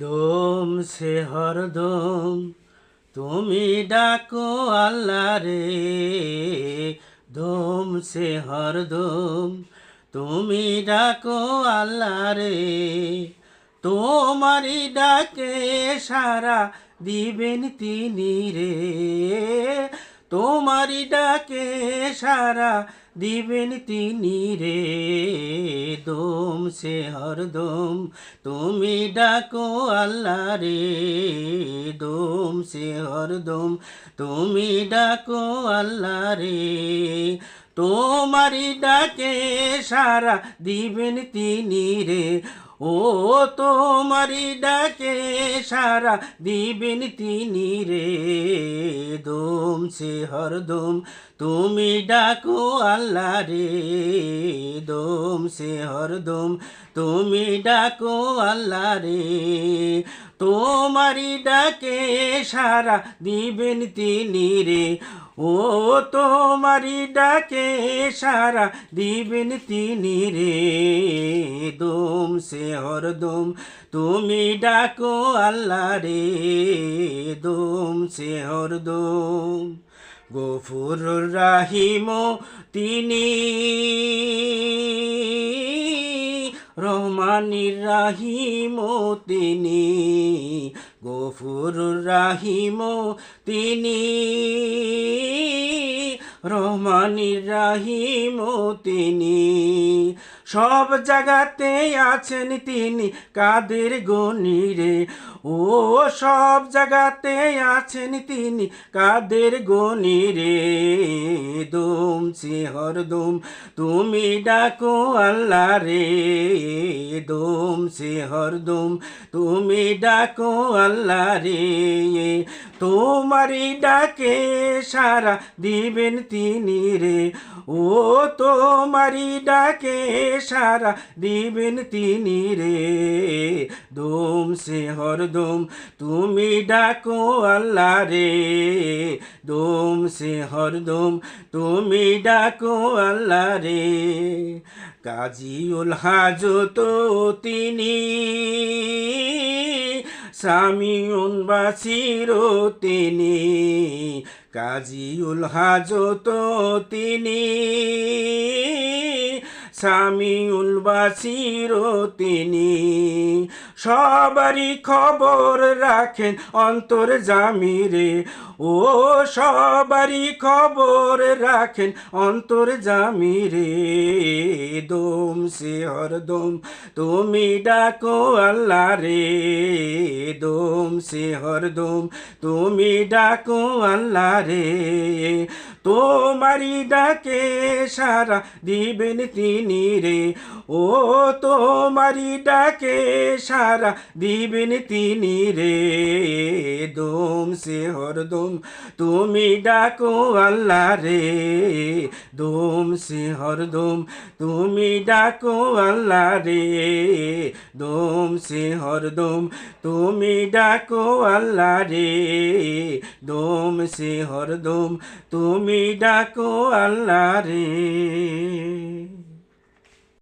দম সে হরদম তুমি ডাকো আল্লাহ রে। দম সে হরদম তুমি ডাকো আল্লাহ রে। তোমারি ডাকে সারা দিবেন তিনি রে। তোমারি ডাকে সারা দিবেন তিনি রে দোম সে হরদম তুমি ডাকো আল্লাহ রে, দোম সে হরদম তুমি ডাকো আল্লাহ রে তোমারি ডাকে সারা দিবেন তিনি রে। ও তোমারি ডাকে সারা দিবেন তিনি রে দোম সে হরদম তুমি ডাকো আল্লাহ রে দোম সে হরদম তুমি ডাকো আল্লাহ রে, তোমারি ডাকে সারা দিবেন তিনি রে। ও তোমারি ডাকে সারা দিবেন তিনি রে দোম সে হরদম তুমি ডাকো আল্লাহ রে, দম সে হরদম গফুর রাহিম তিনি রহমানির রাহিম তিনি গফুর রাহিম তিনি, রহমানির রাহিম তিনি। সব জায়গাতে আছেন তিনি কাদের গণিরে ও, সব জায়গাতে আছেন তিনি কাদের গণিরে দম সিহর দম, তুমি ডাকো আল্লাহ রে। দম সিহর দম, তুমি ডাকো আল্লাহ রে। তোমারি ডাকে সারা দিবেন তিনি রে। ও তোমারি ডাকে সারা দিবেন তিনি রে। দম সে হরদম তুমি ডাকো আল্লাহ রে। দম সে হরদম তুমি ডাকো আল্লাহ রে। কাজিউল হাজত তিনি, সামিউন বাসির তিনি। কাজিউল হাজত তিনি। সামিউল বাসির তিনি। সবারই খবর রাখেন অন্তর জামিরে। ও সবারই খবর রাখেন অন্তর জামিরে। দম সে হরদম তুমি ডাকো আল্লাহ রে। দম সে হরদম তুমি ডাকো আল্লাহ রে। তোমারি ডাকে সারা দিবেন তিনি রে। ও তোমারি ডাকে সারা দিবেন তিনি রে। দোম সে হরদম তুমি ডাকো আল্লাহ রে। দোম সে হরদম তুমি ডাকো আল্লাহ রে। দোম সে হরদম তুমি ডাকো আল্লাহ রে। দোম সে হরদম তুমি ডাকো আল্লাহ রে